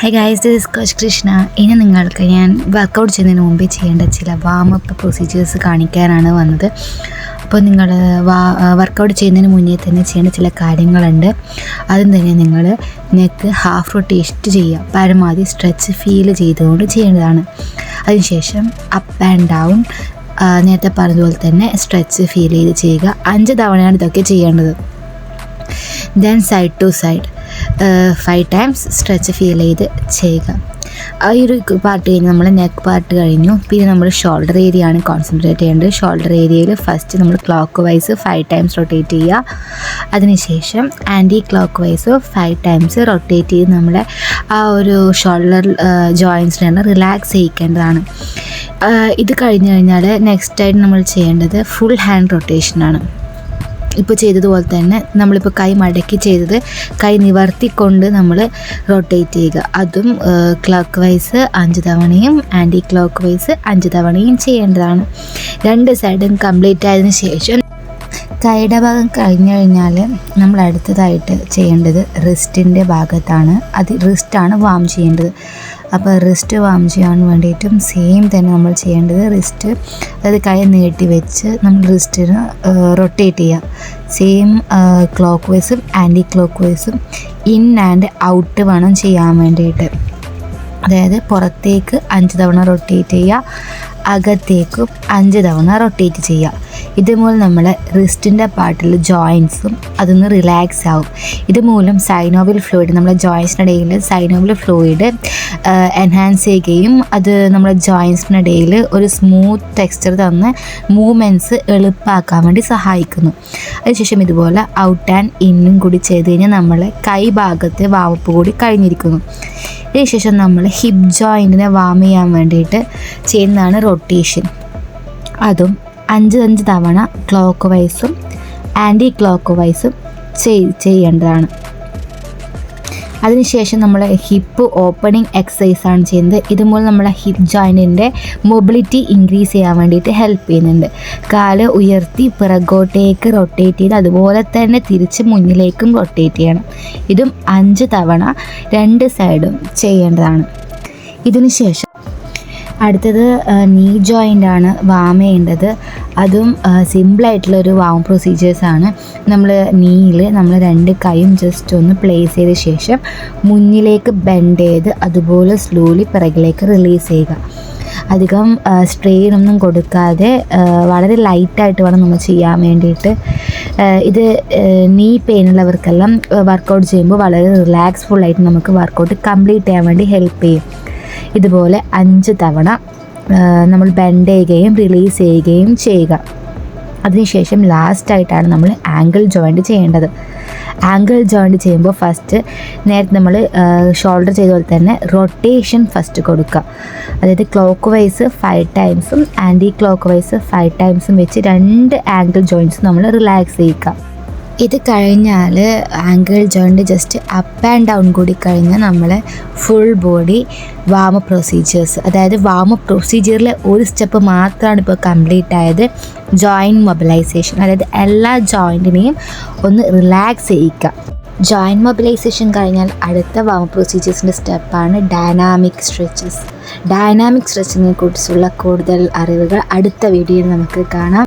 Hi guys this coach Krishna ഇനി നിങ്ങൾക്ക് ഞാൻ വർക്കൗട്ട് ചെയ്യുന്നതിന് മുമ്പേ ചെയ്യേണ്ട ചില വാമപ്പ് പ്രൊസീജിയേഴ്സ് കാണിക്കാനാണ് വന്നത്. അപ്പോൾ നിങ്ങൾ വാ വർക്കൗട്ട് ചെയ്യുന്നതിന് മുന്നേ തന്നെ ചെയ്യേണ്ട ചില കാര്യങ്ങളുണ്ട്. ആദ്യം തന്നെ നിങ്ങൾ നെക്ക് ഹാഫ് റൊട്ടേസ്റ്റ് ചെയ്യുക. പരമാവധി സ്ട്രെച്ച് ഫീൽ ചെയ്തുകൊണ്ട് ചെയ്യേണ്ടതാണ്. അതിനുശേഷം അപ്പ് ആൻഡ് ഡൗൺ നേരത്തെ പറഞ്ഞതുപോലെ തന്നെ സ്ട്രെച്ച് ഫീൽ ചെയ്ത് ചെയ്യുക. അഞ്ച് തവണയാണ് ഇതൊക്കെ ചെയ്യേണ്ടത്. Then side to side five times stretch feel ചെയ്ത് ചെയ്യുക. ആ ഒരു പാർട്ട് കഴിഞ്ഞ് നമ്മൾ നെക്ക് പാർട്ട് കഴിഞ്ഞു. പിന്നെ നമ്മൾ ഷോൾഡർ ഏരിയ ആണ് കോൺസെൻട്രേറ്റ് ചെയ്യേണ്ടത്. ഷോൾഡർ ഏരിയയിൽ ഫസ്റ്റ് നമ്മൾ clock vice five times rotate ചെയ്യുക. അതിനുശേഷം anti clock vice five times rotate ചെയ്ത് നമ്മുടെ ആ ഒരു ഷോൾഡർ ജോയിൻസിനെ റിലാക്സ് ചെയ്യിക്കേണ്ടതാണ്. ഇത് കഴിഞ്ഞ് കഴിഞ്ഞാൽ നെക്സ്റ്റ് ആയിട്ട് നമ്മൾ ചെയ്യേണ്ടത് ഫുൾ ഹാൻഡ് റൊട്ടേഷനാണ് ഇപ്പോൾ ചെയ്തതുപോലെ തന്നെ നമ്മളിപ്പോൾ കൈ മടക്കി ചെയ്തത് കൈ നിവർത്തിക്കൊണ്ട് നമ്മൾ റൊട്ടേറ്റ് ചെയ്യുക. അതും ക്ലോക്ക് വൈസ് അഞ്ച് തവണയും ആന്റി ക്ലോക്ക് വൈസ് അഞ്ച് തവണയും ചെയ്യേണ്ടതാണ്. രണ്ട് സൈഡും കംപ്ലീറ്റ് ആയതിനു ശേഷം കൈയുടെ ഭാഗം കഴിഞ്ഞു കഴിഞ്ഞാൽ നമ്മൾ അടുത്തതായിട്ട് ചെയ്യേണ്ടത് റിസ്റ്റിന്റെ ഭാഗത്താണ്. അത് റിസ്റ്റാണ് വാം ചെയ്യേണ്ടത്. അപ്പോൾ റിസ്റ്റ് വാം ചെയ്യാൻ വേണ്ടിയിട്ടും സെയിം തന്നെ നമ്മൾ ചെയ്യേണ്ടത് റിസ്റ്റ്. അതായത് കൈ നീട്ടി വെച്ച് നമ്മൾ റിസ്റ്റിന് റൊട്ടേറ്റ് ചെയ്യുക സെയിം ക്ലോക്ക് വൈസും ആന്റി ക്ലോക്ക് വൈസും ഇൻ ആൻഡ് ഔട്ട് വേണം ചെയ്യാൻ വേണ്ടിയിട്ട്. അതായത് പുറത്തേക്ക് അഞ്ച് തവണ റൊട്ടേറ്റ് ചെയ്യുക അകത്തേക്കും അഞ്ച് തവണ റൊട്ടേറ്റ് ചെയ്യുക. ഇതുമൂലം നമ്മളെ റിസ്റ്റിന്റെ പാർട്ടിൽ ജോയിൻസും അതൊന്ന് റിലാക്സ് ആവും. ഇതുമൂലം സൈനോവിൽ ഫ്ലൂയിഡ് നമ്മളെ ജോയിൻസിനിടയിൽ സൈനോവിൽ ഫ്ലൂയിഡ് എൻഹാൻസ് ചെയ്യുകയും അത് നമ്മുടെ ജോയിൻസിനിടയിൽ ഒരു സ്മൂത്ത് ടെക്സ്ചർ തന്ന് മൂവ്മെന്റ്സ് എളുപ്പമാക്കാൻ വേണ്ടി സഹായിക്കുന്നു. അതിനുശേഷം ഇതുപോലെ ഔട്ട് ആൻഡ് ഇന്നും കൂടി ചെയ്ത് കഴിഞ്ഞാൽ നമ്മളെ കൈ ഭാഗത്തെ വാവപ്പ് കൂടി കഴിഞ്ഞിരിക്കുന്നു. ഇതിനുശേഷം നമ്മൾ ഹിപ്പ് ജോയിന്റിനെ വാം ചെയ്യാൻ വേണ്ടിയിട്ട് ചെയ്യുന്നതാണ് റൊട്ടേഷൻ അതും അഞ്ച് അഞ്ച് തവണ ക്ലോക്ക് വൈസും ആന്റി ക്ലോക്ക് വൈസും ചെയ് ചെയ്യേണ്ടതാണ്. അതിനുശേഷം നമ്മൾ ഹിപ്പ് ഓപ്പണിംഗ് എക്സസൈസ് ആണ് ചെയ്യുന്നത്. ഇതുമൂലം നമ്മളെ ഹിപ്പ് ജോയിന്റിന്റെ മൊബിലിറ്റി ഇൻക്രീസ് ചെയ്യാൻ വേണ്ടിയിട്ട് ഹെൽപ്പ് ചെയ്യുന്നുണ്ട്. കാൽ ഉയർത്തി പിറകോട്ടേക്ക് റൊട്ടേറ്റ് ചെയ്ത് അതുപോലെ തന്നെ തിരിച്ച് മുന്നിലേക്കും റൊട്ടേറ്റ് ചെയ്യണം. ഇതും അഞ്ച് തവണ രണ്ട് സൈഡും ചെയ്യേണ്ടതാണ്. ഇതിനുശേഷം അടുത്തത് നീ ജോയിന്റ് ആണ് വാം ചെയ്യേണ്ടത് അതും സിമ്പിളായിട്ടുള്ളൊരു വാം പ്രൊസീജിയേഴ്സാണ് നമ്മൾ നീയിൽ നമ്മൾ രണ്ട് കൈയും ജസ്റ്റ് ഒന്ന് പ്ലേസ് ചെയ്ത ശേഷം മുന്നിലേക്ക് ബെൻഡ് ചെയ്ത് അതുപോലെ സ്ലോലി പിറകിലേക്ക് റിലീസ് ചെയ്യുക. അധികം സ്ട്രെയിൻ ഒന്നും കൊടുക്കാതെ വളരെ ലൈറ്റായിട്ട് വേണം നമ്മൾ ചെയ്യാൻ വേണ്ടിയിട്ട്. ഇത് നീ പെയിനുള്ളവർക്കെല്ലാം വർക്കൗട്ട് ചെയ്യുമ്പോൾ വളരെ റിലാക്സ്ഫുള്ളായിട്ട് നമുക്ക് വർക്കൗട്ട് കംപ്ലീറ്റ് ചെയ്യാൻ വേണ്ടി ഹെൽപ്പ് ചെയ്യും. ഇതുപോലെ അഞ്ച് തവണ നമ്മൾ ബെൻഡ് ചെയ്യുകയും റിലീസ് ചെയ്യുകയും ചെയ്യുക. അതിനുശേഷം ലാസ്റ്റായിട്ടാണ് നമ്മൾ ആംഗിൾ ജോയിന്റ് ചെയ്യേണ്ടത്. ആംഗിൾ ജോയിന്റ് ചെയ്യുമ്പോൾ ഫസ്റ്റ് നേരത്തെ നമ്മൾ ഷോൾഡർ ചെയ്ത പോലെ തന്നെ റൊട്ടേഷൻ ഫസ്റ്റ് കൊടുക്കുക. അതായത് ക്ലോക്ക് വൈസ് ഫൈവ് ടൈംസും ആന്റി ക്ലോക്ക് വൈസ് ഫൈവ് ടൈംസും വെച്ച് രണ്ട് ആംഗിൾ ജോയിന്റ്സ് നമ്മൾ റിലാക്സ് ചെയ്യിക്കുക ഇത് കഴിഞ്ഞാൽ ankle joint just up and down കൂടി കഴിഞ്ഞാൽ നമ്മൾ ഫുൾ ബോഡി വാമ പ്രൊസീജിയേഴ്സ് അതായത് വാമ പ്രൊസീജിയറിലെ ഒരു സ്റ്റെപ്പ് മാത്രമാണ് ഇപ്പോൾ കംപ്ലീറ്റ് ആയത്. ജോയിന്റ് മൊബിലൈസേഷൻ അതായത് എല്ലാ ജോയിന്റിനെയും ഒന്ന് റിലാക്സ് ചെയ്യിക്കുക ജോയിന്റ് മൊബിലൈസേഷൻ കഴിഞ്ഞാൽ അടുത്ത വാമ പ്രൊസീജിയേഴ്സിന്റെ സ്റ്റെപ്പാണ് ഡൈനാമിക് സ്ട്രെച്ചസ് ഡൈനാമിക് സ്ട്രെച്ചിനെ കുറിച്ചുള്ള കൂടുതൽ അറിവുകൾ അടുത്ത വീഡിയോയിൽ നമുക്ക് കാണാം.